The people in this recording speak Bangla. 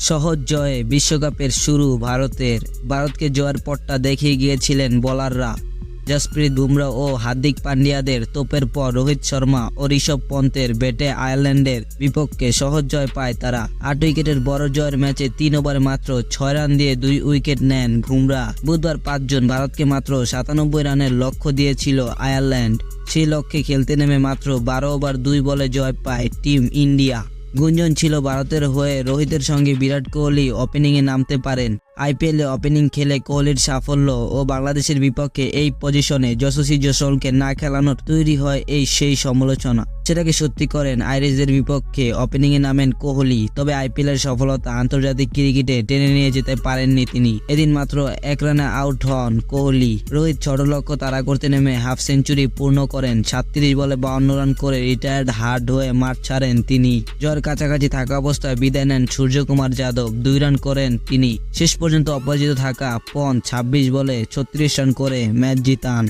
সহজ জয়ে বিশ্বকাপের শুরু ভারতের। ভারতকে জয়ের পটটা দেখিয়ে গিয়েছিলেন বোলাররা। জসপ্রীত বুমরা ও হার্দিক পান্ডিয়াদের তোপের পর রোহিত শর্মা ও ঋষভ পন্তের ব্যাটে আয়ারল্যান্ডের বিপক্ষে সহজ জয় পায় তারা। আট উইকেটের বড় জয়ের ম্যাচে তিন ওভারে মাত্র ছয় রান দিয়ে দুই উইকেট নেন বুমরা। বুধবার পাঁচজন ভারতকে মাত্র সাতানব্বই রানের লক্ষ্য দিয়েছিল আয়ারল্যান্ড। সেই লক্ষ্যে খেলতে নেমে মাত্র বারো ওভার দুই বলে জয় পায় টিম ইন্ডিয়া। গুঞ্জন ছিল ভারতের হয়ে রোহিতের সঙ্গে বিরাট কোহলি ওপেনিংয়ে নামতে পারেন। আইপিএলে ওপেনিং খেলে কোহলির সাফল্য ও বাংলাদেশের বিপক্ষে এই পজিশনে যশস্বী জসলকে না খেলানোর তৈরি হয় এই সেই সমালোচনা। সেটাকে সত্যি করেন আইরিশদের বিপক্ষে ওপেনিংয়ে নামেন কোহলি, তবে আইপিএলের সফলতা আন্তর্জাতিক ক্রিকেটে টেনে নিয়ে যেতে পারেননি তিনি। এদিন মাত্র এক রানে আউট হন কোহলি। রোহিত ছোট লক্ষ্য তাড়া করতে নেমে হাফ সেঞ্চুরি পূর্ণ করেন। সাতত্রিশ বলে বাউন্ন রান করে রিটায়ার্ড হার্ড হয়ে মাঠ ছাড়েন তিনি। জয়ের কাছাকাছি থাকা অবস্থায় বিদায় নেন সূর্যকুমার যাদব। দুই রান করেন তিনি। শেষ পর্যন্ত অপরাজিত থাকা পন ছাব্বিশ বলে ছত্রিশ রান করে ম্যাচ জিতান।